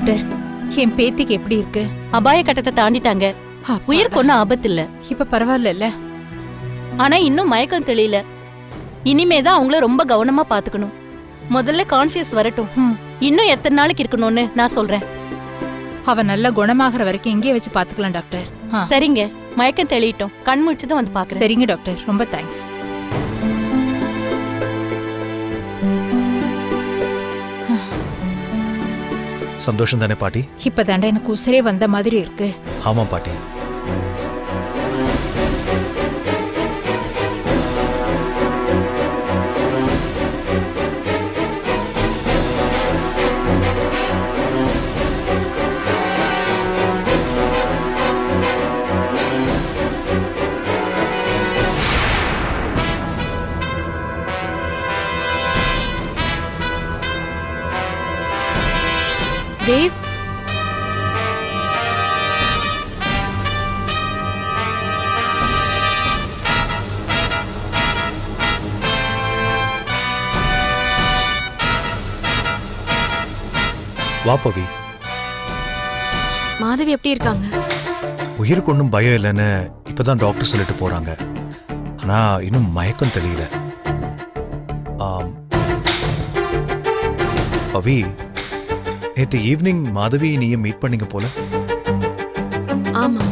Doctor. என் பேத்திக்கு எப்படி இருக்கு? அபாய கட்டத்தை தாண்டிட்டாங்க. உயிருக்கு ஒன்றும் ஆபத்து இல்ல இப்ப பரவாயில்ல ஆனா இன்னும் மயக்கம் தெரியல இனிமே தான் அவங்கள ரொம்ப கவனமா பாத்துக்கணும். முதல்ல கான்சியஸ் வரட்டும். இன்னும் எத்தனை நாளைக்கு இருக்கணும்னு நான் சொல்றேன். அவ நல்ல குணமாகற வரைக்கும் இங்கே வச்சு பாத்துக்கலாம் டாக்டர். சரிங்க. மயக்கம் தெளியட்டும். கண் முடிச்சதும் வந்து பாக்குறேன். சரிங்க டாக்டர். ரொம்ப தேங்க்ஸ் சந்தோஷம் தானே பாட்டி? இப்பதாண்டா எனக்கு உசிரே வந்த மாதிரி இருக்கு. ஆமா பாட்டி. வா பவி. மாதவி எப்படி இருக்காங்க? உயிருக்கு ஒன்றும் பயம் இல்லைன்னு இப்பதான் டாக்டர் சொல்லிட்டு போறாங்க. ஆனா இன்னும் மயக்கம் தெரியல ஆம். பவி நேத்து ஈவினிங் மாதவி நீயும் மீட் பண்ணீங்க போல. ஆமா.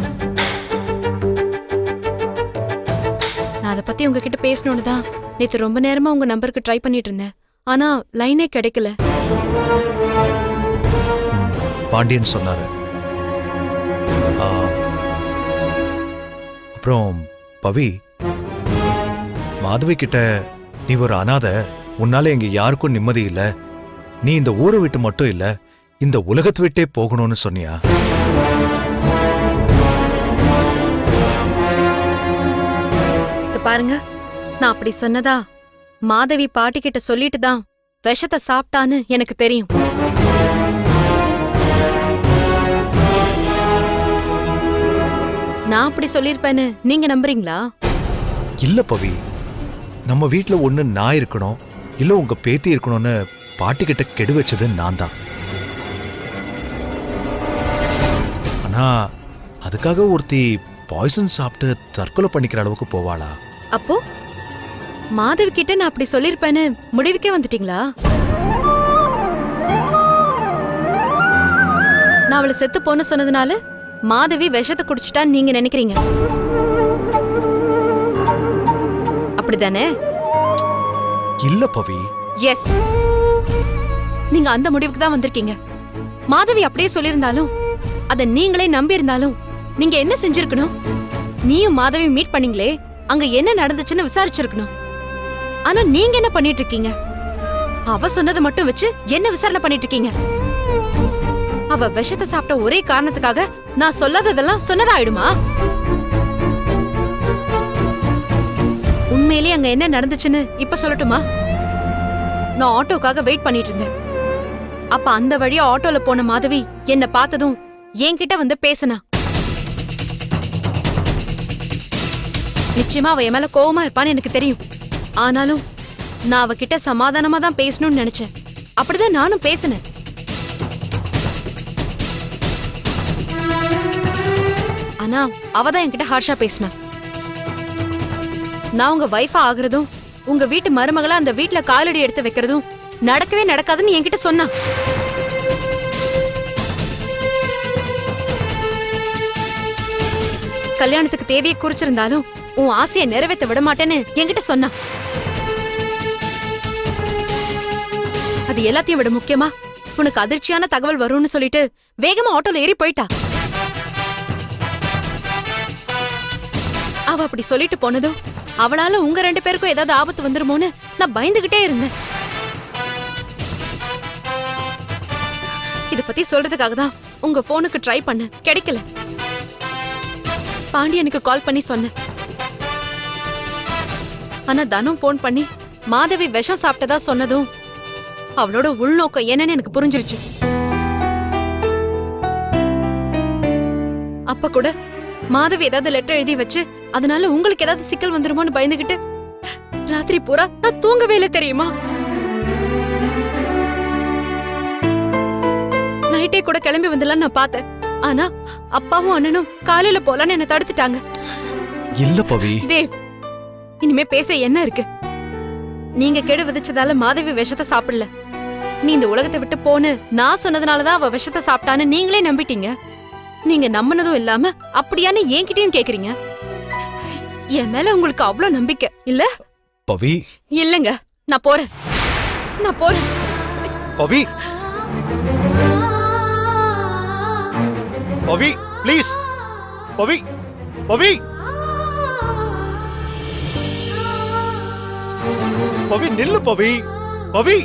நான் அதை பத்தி உங்ககிட்ட பேசணும்னு தான் நேத்து ரொம்ப நேரமா உங்க நம்பருக்கு ட்ரை பண்ணிட்டு இருந்தேன். ஆனா லைனே கிடைக்கல. பாண்டியன் சொன்னாரு. அப்புறம் பவி மாதவி கிட்ட நீ ஒரு அனாதை உன்னால இங்க யாருக்கும் நிம்மதி இல்ல. நீ இந்த ஊரை விட்டு மட்டும் இல்ல இந்த உலகத்து விட்டே போகணும்னு சொன்னியா? பாருங்க நான் அப்படி சொன்னதா மாதவி பாட்டி கிட்ட சொல்லிட்டு தான் விஷத்தை சாப்பிட்டான்னு எனக்கு தெரியும். நான் அப்படி சொல்லிருப்பேன்னு நீங்க நம்புறீங்களா? இல்ல பவி. நம்ம வீட்ல ஒண்ணு நான் இருக்கணும் இல்ல உங்க பேத்தி இருக்கணும்னு பாட்டி கிட்ட கெடு வச்சது நான் தான். ஆனா அதுக்காக ஒருத்தி பாய்சன் சாப்பிட்டு தற்கொலை பண்ணிக்கிற அளவுக்கு போவாளா? அப்போ? மாதவி கிட்ட நான் அப்படி சொல்லிருப்பேன்னு முடிவுக்கே வந்துட்டீங்களா? நான் அவளை செத்து போன சொன்னதுனால மாதவி விஷத்தை குடிச்சிட்டான்னு நீங்க நினைக்கிறீங்க? அப்படிதானே? இல்ல பவி. எஸ் நீங்க அந்த முடிவுக்கு தான் வந்திருக்கீங்க. மாதவி அப்படியே சொல்லியிருந்தாலும் அத நீங்களே நம்பி இருந்தாலும் நீங்க என்ன செஞ்சிருக்கணும்? நீயும் மாதவி மீட் பண்ணீங்களே அங்க என்ன நடந்துச்சுன்னு விசாரிச்சிருக்கணும். ஆனா நீங்க என்ன பண்ணிட்டு இருக்கீங்க? அவ சொன்னதை மட்டும் வச்சு என்ன விசாரணை பண்ணிட்டு இருக்கீங்க? அவ விஷத்தை சாப்பிட்ட ஒரே காரணத்துக்காக நான் சொல்லாததெல்லாம் சொன்னதாயிடுமா? உண்மையிலேயே அங்க என்ன நடந்துச்சுன்னு இப்ப சொல்லட்டுமா? நான் ஆட்டோக்காக வெயிட் பண்ணிட்டு இருந்தேன் அப்ப அந்த வழியா ஆட்டோல போன மாதவி என்ன பார்த்ததும் என்கிட்ட வந்து பேசினா. நிச்சயமா அவ என் மேல கோவமா இருப்பான்னு எனக்கு தெரியும். ஆனாலும் நான் அவகிட்ட சமாதானமா தான் பேசணும்னு நினைச்சேன். அப்படிதான் நானும் பேசினேன். ஆனா அவ தான் என்கிட்ட ஹார்ஷா பேசினா. நான் உங்க வைஃபா ஆகுறதும் உங்க வீட்டு மருமகளா அந்த வீட்டுல காலடி எடுத்து வைக்கிறதும் நடக்கவே நடக்காதுன்னு என்கிட்ட சொன்னா. கல்யாணத்துக்கு தேதியை குறிச்சிருந்தாலும் உன் ஆசையை நிறைவேற்ற விட மாட்டேன்னு என்கிட்ட சொன்னா. அது எல்லாத்தையும் விட முக்கியமா உனக்கு அதிர்ச்சியான தகவல் வரும்னு சொல்லிட்டு வேகமா ஆட்டோல ஏறி போயிட்டா. அவ அப்படி சொல்லிட்டு போனதும் அவளால உங்க ரெண்டு பேருக்கும் ஏதாவது ஆபத்து வந்துருமோன்னு நான் பயந்துகிட்டே இருந்தேன். இத பத்தி சொல்றதுக்காக தான் உங்க போனுக்கு ட்ரை பண்ண கிடைக்கல. பாண்டியனுக்கு கால் பண்ணி சொன்னேன். ஆனா தனம் போன் பண்ணி மாதவி விஷம் சாப்பிட்டதா சொன்னதும் அவளோட உள்நோக்கம் என்னன்னு எனக்கு புரிஞ்சிருச்சு. அப்ப கூட மாதவி ஏதாவது லெட்டர் எழுதி வச்சு அதனால உங்களுக்கு ஏதாவது சிக்கல் வந்துருமோன்னு பயந்துகிட்டு ராத்திரி பூரா நான் தூங்கவே இல்லை தெரியுமா? நைட்டே கூட கிளம்பி வந்துடலாம் நான் பார்த்தேன். ஆனா அப்பாவும் அண்ணனும் காலையில போலான்னு என்ன தடுத்துட்டாங்க. இல்ல பவி. தேவ் இனிமே பேச என்ன இருக்கு? நீங்க கெடு விதைச்சதால மாதவி விஷத்தை சாப்பிடல. நீ இந்த உலகத்தை விட்டு போன்னு நான் சொன்னதுனாலதான் அவ விஷத்தை சாப்பிட்டான்னு நீங்களே நம்பிட்டீங்க. நீங்க நம்பினதும் இல்லாம அப்படியான்னு என்கிட்டயும் கேக்குறீங்க. என் மேல உங்களுக்கு அவ்வளவு நம்பிக்கை இல்ல? பவி. இல்லங்க நான் போறேன். நான் போறேன். பவி. பவி ப்ளீஸ் பவி. பவி. பவி நில்லு பவி. பவி.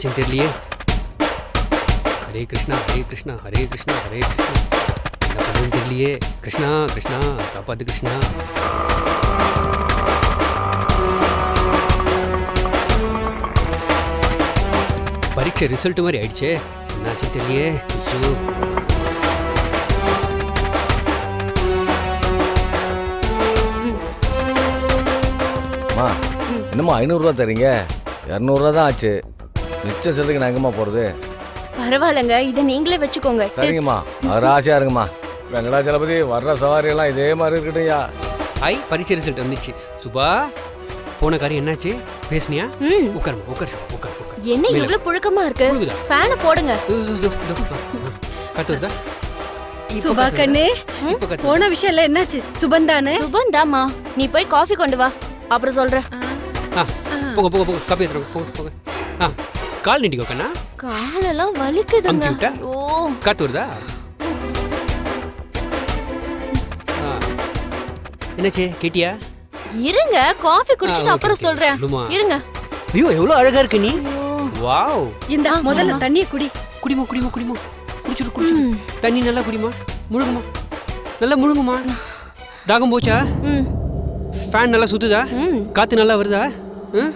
என்னாச்சுன்னு தெரியலையே ஹரே கிருஷ்ணா ஹரே கிருஷ்ணா ஹரே கிருஷ்ணா ஹரே கிருஷ்ணா என்ன பண்ணுன்னு தெரியலையே கிருஷ்ணா கிருஷ்ணா காப்பாத்து கிருஷ்ணா பரீட்சை ரிசல்ட் மாதிரி ஆயிடுச்சே. என்னாச்சுன்னு தெரியலையே ஐயோ. என்னம்மா ஐநூறுரூவா தரீங்க இரநூறுவா தான் ஆச்சு. மிச்சம் செல்லுக்கு நான் எங்கம்மா போகிறது பரவாயில்லங்க இதை நீங்களே வச்சுக்கோங்க. சரிங்கம்மா அவர் ஆசையாக இருங்கம்மா வெங்கடாச்சலபதி வர்ற சவாரியெல்லாம் இதே மாதிரி இருக்கட்டும்யா ஐ பரீட்சை ரிசல்ட் வந்துச்சு. சுபா போன காரியம் என்னாச்சு? பேசுனியா? ம். உட்காருமா உட்கார் உட்கார் உட்கார். என்ன. இவ்வளவு புழுக்கமா இருக்கு? ஃபேனை போடுங்க. கத்துறதா சுபா கண்ணு போன விஷயம்ல என்னாச்சு? சுபன் தானே? சுபன் தாமா நீ போய் காஃபி கொண்டு வா. அப்புறம் சொல்றேன். ஆ, போங்க போங்க போங்க. காப்பி எடுத்துருங்க போங்க போங்க. ஆ. கால் நீட்டிக்கோ கண்ணா. காலெல்லாம் வலிக்குதுங்க. அமுக்கி விட்டா? ஓ. காத்து வருதா? ஆ. என்னாச்சு கேட்டியா? இருங்க காஃபி ஆ, குடிச்சிட்டு ஓகே, அப்புறம் ஓகே. சொல்றேன். சொல்லுமா. இருங்க. ஐயோ எவ்வளவு அழகா இருக்க நீ. வாவ். இந்த முதல்ல. தண்ணிய குடி. குடிமா குடிமா குடிமா. குடிச்சிரு குடிச்சிரு. தண்ணி நல்லா குடிமா. முழுங்குமா நல்லா முழுங்குமா தாகம் போச்சா? ம், ஃபேன் நல்லா சுத்துதா? ம். காத்து நல்லா வருதா? ம்?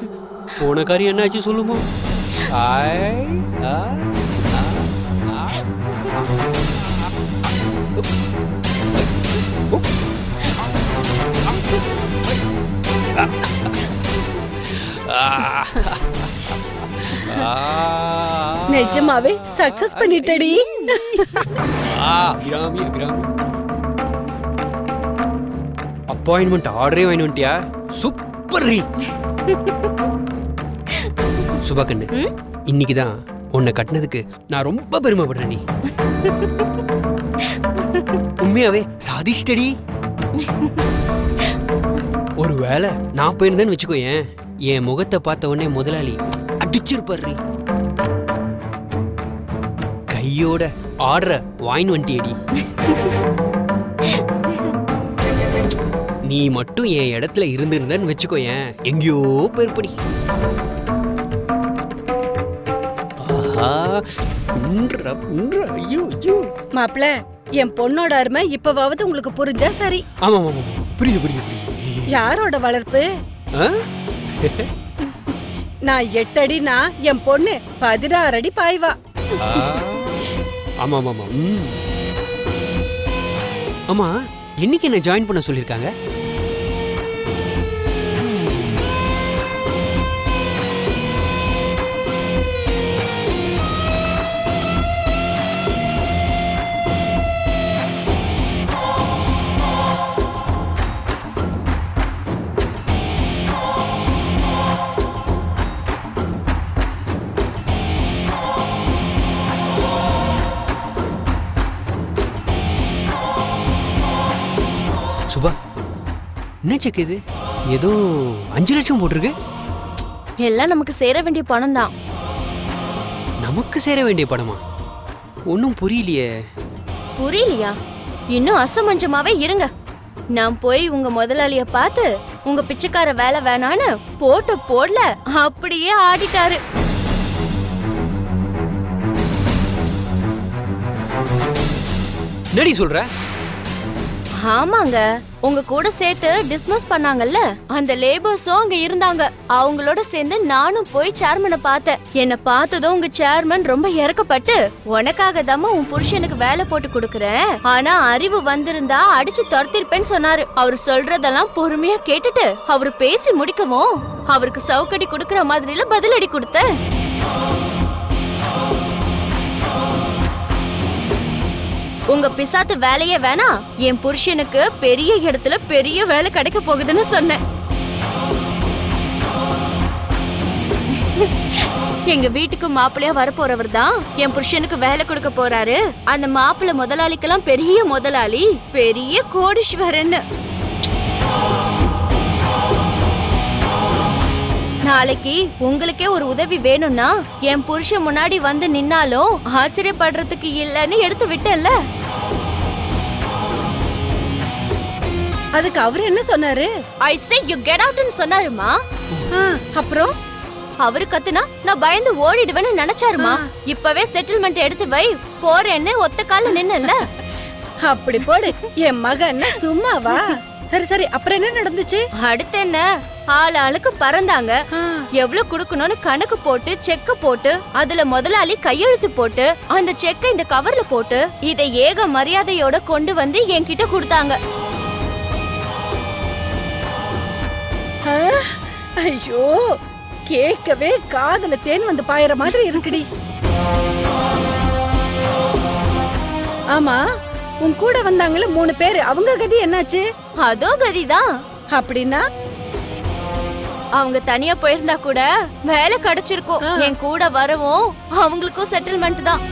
போன காரியம் என்னாச்சு சொல்லுமா? ஆ, ஆ, ஆ. நிஜமாவே சக்சஸ் பண்ணிட்டடி. அபிராமி அபிராமி அப்பாயின்மெண்ட் ஆர்டரே வாங்கி வந்துட்டியா? சூப்பர் ரீ சுபா கண்ணு? இன்னைக்கு தான் உன்னை கட்டினதுக்கு நான் ரொம்ப பெருமைப்படுறேன் நீ. உண்மையாவே சாதிச்சிட்டடி ஒருவேளை நான் போயிருந்தேன்னு வச்சுக்கோயேன் என் முகத்தை பார்த்த உடனே முதலாளி அடிச்சிருப்பாரு கையோட ஆர்டரை வாங்கி வந்துட்டியடி நீ. மட்டும் என் இடத்துல இருந்திருந்தன்னு வச்சுக்கோயேன் எங்கேயோ பேர்படி ஐயோ ஐயோ. மாப்ள என் பொண்ணோட அருமை இப்பவாவது உங்களுக்கு புரிஞ்சா சரி. ஆமா ஆமா புரியுது புரியுது. யாரோட வளர்ப்பு? நான் எட்டடினா என் பொண்ணு பதினாறு அடி பாய்வா. ஆமா ஆமா ஆமா என்னைக்கு என்ன ஜாயின் பண்ண சொல்லியிருக்காங்க? என்ன செக் இது? ஏதோ அஞ்சு லட்சம் போட்டிருக்கு. எல்லாம் நமக்கு சேர வேண்டிய பணம் தான். நமக்கு சேர வேண்டிய படமா ஒன்றும் புரியலையே. புரியலையா? இன்னும் அசமஞ்சமாவே இருங்க. நான் போய் உங்க முதலாளிய பார்த்து உங்க பிச்சைக்கார வேலை வேணான்னு போட்டு போடல அப்படியே ஆடிட்டாரு. என்னடி சொல்ற? ஆமாங்க. உங்க கூட சேர்த்து டிஸ்மிஸ் பண்ணாங்கல்ல? அந்த லேபர்ஸும் அங்க இருந்தாங்க. அவங்களோட சேர்ந்து நானும் போய் சேர்மனை பார்த்தேன். என்ன பார்த்ததும் உங்க சேர்மன் ரொம்ப இறக்கப்பட்டு உனக்காக தாமா உன் புருஷனுக்கு வேலை போட்டு கொடுக்கறேன். ஆனா அறிவு வந்திருந்தா அடிச்சு துரத்திருப்பேன்னு சொன்னாரு. அவர் சொல்றதெல்லாம் பொறுமையா கேட்டுட்டு அவர் பேசி முடிக்கவும் அவருக்கு சவுக்கடி கொடுக்கற மாதிரில பதிலடி கொடுத்தேன். உங்க பிசாத்து வேலையே வேணா. என் புருஷனுக்கு பெரிய இடத்துல பெரிய வேலை கிடைக்க போகுதுன்னு சொன்னேன். எங்க வீட்டுக்கு மாப்பிள்ளையா வரப்போறவர் தான் என் புருஷனுக்கு வேலை கொடுக்க போறாரு. அந்த மாப்பிள்ளை முதலாளிக்கெல்லாம் பெரிய முதலாளி பெரிய கோடீஸ்வரன் நாளைக்கு உங்களுக்கே ஒரு உதவி வேணும்னா என் புருஷன் முன்னாடி வந்து நின்னாலும் ஆச்சரியப்படுறதுக்கு இல்லைன்னு எடுத்து விட்டேன்ல. அதுக்கு அவர் என்ன சொன்னாரு? ஐ சே யூ கெட் அவுட்னு சொன்னாருமா. அப்புறம்? அவரு கத்துனா நான் பயந்து ஓடிடுவேன்னு நினைச்சாருமா. இப்பவே செட்டில்மெண்ட் எடுத்து வை போறேன்னு ஒத்த கால நின்னல அப்படி போடு என் மகன் சும்மாவா? சரி சரி அப்புறம் என்ன நடந்துச்சு? அடுத்து என்ன? ஆள் ஆளுக்கு பறந்தாங்க. எவ்வளவு குடுக்கணும்னு கணக்கு போட்டு செக்க போட்டு அதுல முதலாளி கையெழுத்து போட்டு அந்த செக்க இந்த கவர்ல போட்டு இதை ஏக மரியாதையோட கொண்டு வந்து என்கிட்ட கொடுத்தாங்க. ஐயோ கேட்கவே காதுல தேன் வந்து பாயிற மாதிரி இருக்குடி. ஆமா உன் கூட வந்தாங்களே மூணு பேரு அவங்க கதி என்னாச்சு? அதோ கதிதான் அப்படின்னா? அவங்க தனியா போயிருந்தா கூட வேலை கிடைச்சிருக்கும். என் கூட வரவும் அவங்களுக்கும் செட்டில்மெண்ட் தான்.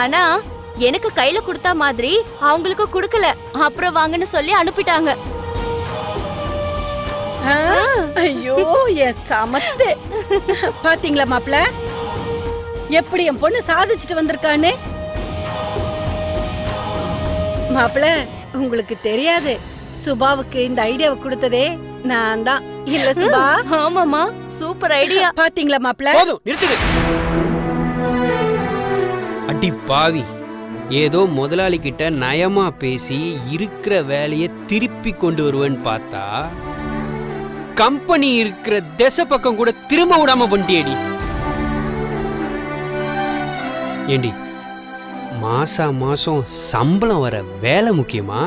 ஆனா எனக்கு கையில கொடுத்தா மாதிரி அவங்களுக்கு கொடுக்கல. அப்புறம் வாங்கன்னு சொல்லி அனுப்பிட்டாங்க. ஐயோ என் சமத்து. பாத்தீங்களா மாப்ள எப்படி என் பொண்ணு சாதிச்சுட்டு வந்திருக்கான்னு? மாப்ள உங்களுக்கு தெரியாது. சுபாவுக்கு இந்த ஐடியாவை கொடுத்ததே நான் தான். இல்ல சுபா? ஆமாமா சூப்பர் ஐடியா. பாத்தீங்களா மாப்ள போதும் அடி பாவி. ஏதோ முதலாளி கிட்ட நயமா பேசி இருக்கிற வேலையை திருப்பி கொண்டு வருவேன்னு பார்த்தா கம்பெனி இருக்கிற திசை பக்கம் கூட திரும்ப விடாம பண்ணிட்டேடி ஏண்டி மாசா மாசம் சம்பளம் வர வேலை முக்கியமா?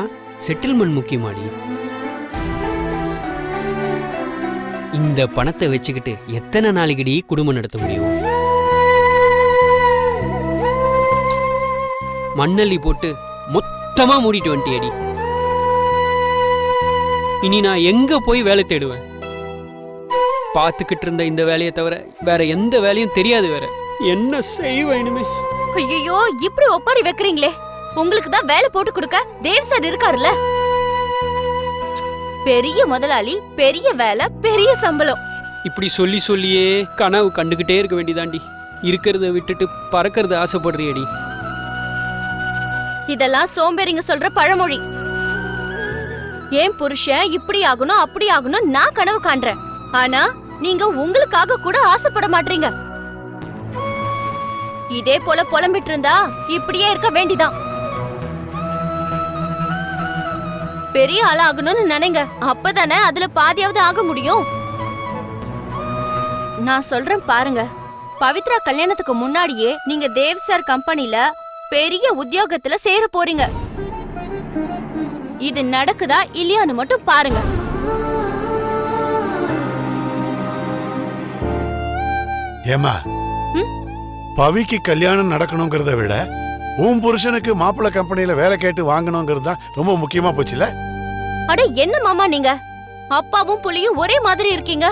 செட்டில்மெண்ட் முக்கியமாடி? இந்த பணத்தை வச்சுக்கிட்டு எத்தனை நாளைக்குடி குடும்பம் நடத்த முடியும்? மண்ணள்ளி போட்டு மொத்தமா மூடிட்டு வந்துட்டியடி. இனி நான் எங்க போய் வேலை தேடுவேன்? பார்த்துக்கிட்டு இருந்த இந்த வேலையை தவிர வேற எந்த வேலையும் தெரியாது வேற. என்ன செய்வேன் இனிமே? ஐயோ இப்படி ஒப்பாரி வைக்கிறீங்களே. உங்களுக்கு தான் வேலை போட்டு கொடுக்க தேவ் சார் இருக்காருல்ல? பெரிய முதலாளி பெரிய வேலை பெரிய சம்பளம். இப்படி சொல்லி சொல்லியே கனவு கண்டுகிட்டே இருக்க வேண்டியதாண்டி. இருக்கிறத விட்டுட்டு பறக்கறது ஆசைப்படுறியடி. இதெல்லாம் சோம்பேறிங்க சொல்ற பழமொழி. ஏன் புருஷன் இப்படி ஆகணும் அப்படி ஆகணும் நான் கனவு காண்றேன். ஆனா நீங்க உங்களுக்காக கூட ஆசைப்பட மாட்டீங்க இதே போல புலம்பிட்டு இருந்தா இப்படியே இருக்க வேண்டிதான். பெரிய ஆள் ஆகணும்னு நினைங்க. அப்பதானே அதுல பாதியாவது ஆக முடியும். நான் சொல்றேன் பாருங்க. பவித்ரா கல்யாணத்துக்கு முன்னாடியே நீங்க தேவ் சார் கம்பெனில பெரிய உத்தியோகத்துல சேர போறீங்க. இது நடக்குதா இல்லையான்னு மட்டும் பாருங்க. ஏமா? பவிக்கு கல்யாணம் நடக்கணுங்கிறத விட உன் புருஷனுக்கு மாப்பிள்ளை கம்பெனில வேலை கேட்டு வாங்கணுங்கிறது தான் ரொம்ப முக்கியமா போச்சுல? அட என்ன மாமா நீங்க? அப்பாவும் புள்ளியும் ஒரே மாதிரி இருக்கீங்க.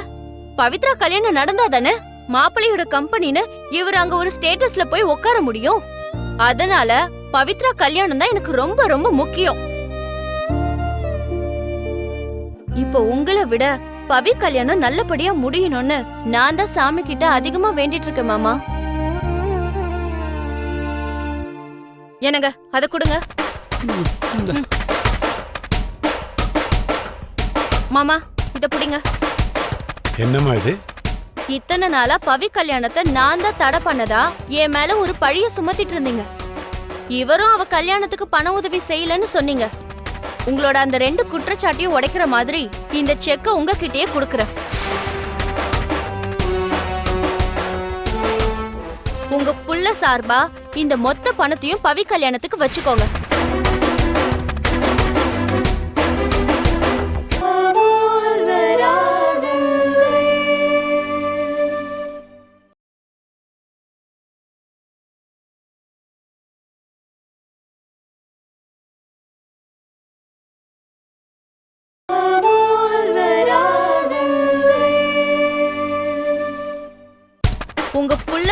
பவித்ரா கல்யாணம் நடந்தா தானே மாப்பிள்ளையோட கம்பெனின்னு இவர் அங்க ஒரு ஸ்டேட்டஸ்ல போய் உட்கார முடியும்? அதனால பவித்ரா கல்யாணம் தான் எனக்கு ரொம்ப ரொம்ப முக்கியம். இப்போ உங்களை விட பவி கல்யாணம் நல்லபடியா முடியணும்னு நான் தான் சாமி கிட்ட அதிகமா வேண்டிட்டு இருக்கேன் மாமா. என்னங்க அத கொடுங்க. மாமா இத புடிங்க. என்னம்மா இது? இத்தனை நாளா பவி கல்யாணத்தை நான் தான் தடை பண்ணதா? என் மேல ஒரு பழிய சுமத்திட்டு இருந்தீங்க. இவரும் அவ கல்யாணத்துக்கு பண உதவி செய்யலன்னு சொன்னீங்க. உங்களோட அந்த ரெண்டு குற்றச்சாட்டையும் உடைக்கிற மாதிரி இந்த செக்க உங்ககிட்டயே கொடுக்குறேன். உங்க புள்ள சார்பா இந்த மொத்த பணத்தையும் பவி கல்யாணத்துக்கு வச்சுக்கோங்க.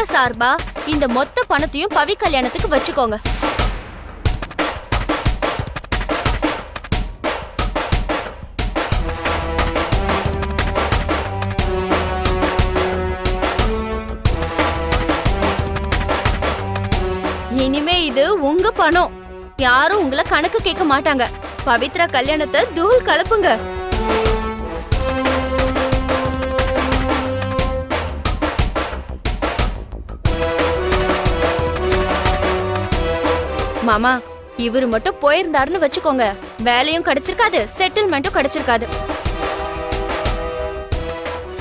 உங்க சார்பா? இந்த மொத்த பணத்தையும் பவி கல்யாணத்துக்கு வச்சுக்கோங்க. இனிமே இது உங்க பணம். யாரும் உங்களை கணக்கு கேட்க மாட்டாங்க. பவித்ரா கல்யாணத்தை தூள் கலப்புங்க. மாமா இவரு மட்டும் போயிருந்தாருன்னு வச்சுக்கோங்க. வேலையும் கிடைச்சிருக்காது செட்டில்மெண்ட்டும் கிடைச்சிருக்காது.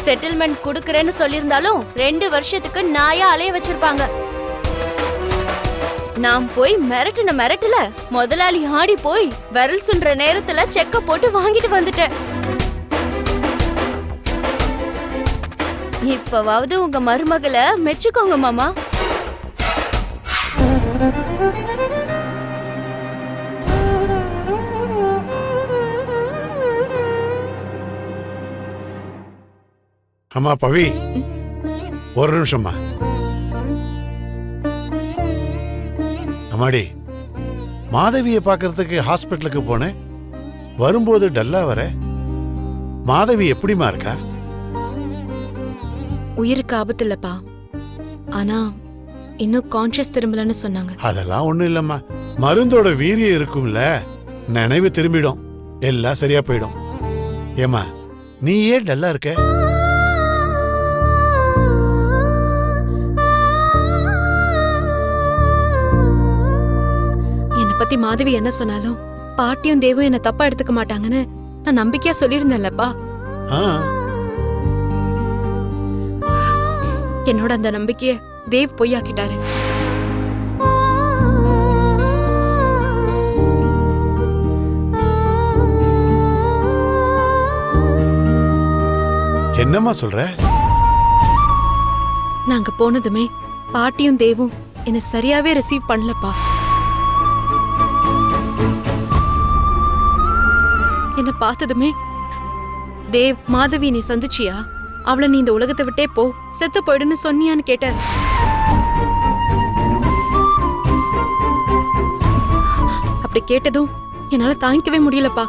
செட்டில்மெண்ட் குடுக்கறேன்னு சொல்லியிருந்தாலும் ரெண்டு வருஷத்துக்கு நாயா அலைய வச்சிருப்பாங்க. நான் போய் மிரட்டுன மிரட்டுல முதலாளி ஆடி போய் விரல் சுன்ற நேரத்துல செக்க போட்டு வாங்கிட்டு வந்துட்டேன். இப்பவாவது உங்க மருமகளை மெச்சுக்கோங்க மாமா. அம்மா பவி. ஒரு நிமிஷம்மா. அம்மாடி மாதவியை பார்க்கறதுக்கு ஹாஸ்பிட்டலுக்கு போனேன். வரும்போது டல்லா வர. மாதவி எப்படிம்மா இருக்கா? உயிருக்கு ஆபத்து இல்லப்பா. ஆனா இன்னும் கான்ஷியஸ் திரும்பலன்னு சொன்னாங்க. அதெல்லாம் ஒண்ணும் இல்லம்மா. மருந்தோட வீரியம் இருக்கும்ல. நினைவு திரும்பிடும். எல்லாம் சரியா போயிடும். ஏம்மா நீ ஏன் டல்லா இருக்க? பத்தி மாதவி என்ன சொன்னாலும் பாட்டியும் தேவும் என்ன தப்பா எடுத்துக்க மாட்டாங்கன்னு நான் நம்பிக்கையா சொல்லியிருந்தேன்லப்பா. என்னோட அந்த நம்பிக்கைய தேவ் பொய்யாக்கிட்டாரு. என்னம்மா சொல்ற? நாங்க போனதுமே பாட்டியும் தேவும் என்ன சரியாவே ரிசீவ் பண்ணலப்பா. என்ன பார்த்ததுமே தேவ் மாதவி நீ சந்திச்சியா? அவளை நீ இந்த உலகத்தை விட்டே போ. செத்து போயிடுன்னு சொன்னியான்னு கேட்ட. அப்படி கேட்டதும் என்னால தாங்கிக்கவே முடியலப்பா.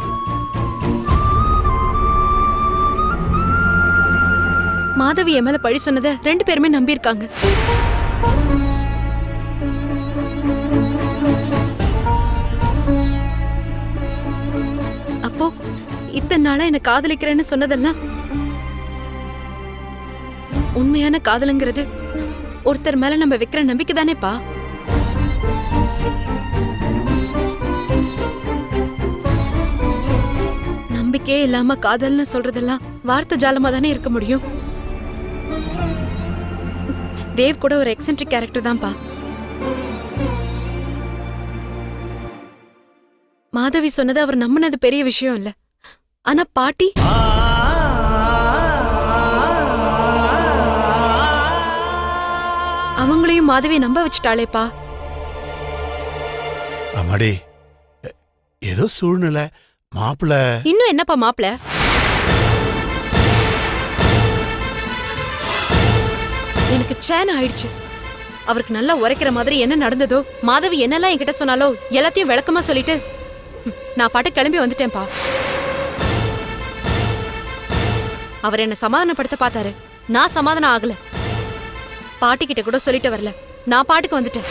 மாதவி என் மேல பழி சொன்னதை ரெண்டு பேருமே நம்பியிருக்காங்க. இத்தனை நாளா என்ன காதலிக்கிறேன்னு சொன்னதெல்லாம் உண்மையான காதலுங்கிறது ஒருத்தர் மேல நம்ம வைக்கிற நம்பிக்கை தானேப்பா நம்பிக்கையே இல்லாம காதல்னு சொல்றதெல்லாம் வார்த்தை ஜாலமா தானே இருக்க முடியும்? தேவ் கூட ஒரு எக்ஸென்ட்ரிக் கேரக்டர் தான்ப்பா. மாதவி சொன்னது அவர் நம்பினது பெரிய விஷயம் இல்ல. ஆனா பாட்டி அவங்களையும் மாதவி நம்ப வச்சுட்டாளேப்பா. அம்மாடி ஏதோ சூழ்நிலை. மாப்பிள்ள இன்னும் என்னப்பா மாப்பிள? எனக்கு சேன் ஆயிடுச்சு. அவருக்கு நல்லா உரைக்கிற மாதிரி என்ன நடந்ததோ மாதவி என்னெல்லாம் என்கிட்ட சொன்னாலோ எல்லாத்தையும் விளக்கமா சொல்லிட்டு நான் பாட்டு கிளம்பி வந்துட்டேன்ப்பா. அவர் என்னை சமாதானப்படுத்த பார்த்தாரு. நான் சமாதானம் ஆகல. பாட்டி கிட்ட கூட சொல்லிட்டு வரல. நான் பாட்டுக்கு வந்துட்டேன்.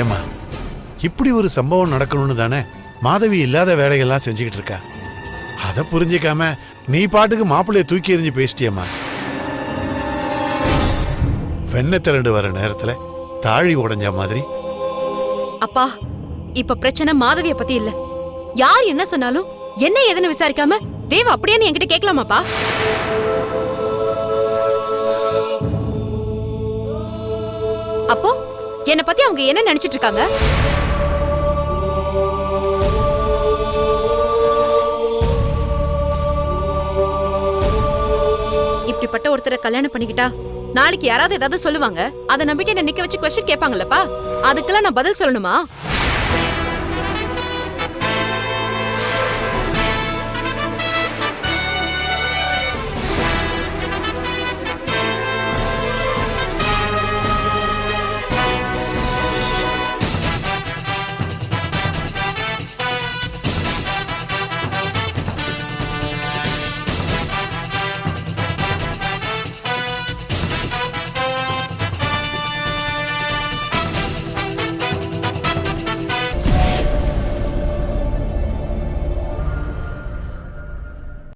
ஏமா இப்படி ஒரு சம்பவம் நடக்கணும்னு தானே மாதவி இல்லாத வேலைகள்லாம் செஞ்சுக்கிட்டு இருக்கா? அதை புரிஞ்சிக்காம நீ பாட்டுக்கு மாப்பிள்ளைய தூக்கி எறிஞ்சு பேசிட்டியம்மா. வெண்ணை திரண்டு வர நேரத்துல தாழி உடைஞ்ச மாதிரி. அப்பா இப்ப பிரச்சனை மாதவிய பத்தி இல்ல. யார் என்ன சொன்னாலும் என்ன ஏதுன்னு விசாரிக்காம தேவ அப்படியே என்கிட்ட கேட்கலாமாப்பா? அப்போ என்ன பத்தி அவங்க என்ன நினைச்சிட்டு இருக்காங்க? இப்படிப்பட்ட ஒருத்தரை கல்யாணம் பண்ணிக்கிட்டா நாளைக்கு யாராவது ஏதாவது சொல்லுவாங்க? அதை நம்பிட்டு என்ன நிக்க வச்சு கொஸ்டின் கேட்பாங்கல்லப்பா? அதுக்கெல்லாம் நான் பதில் சொல்லணுமா?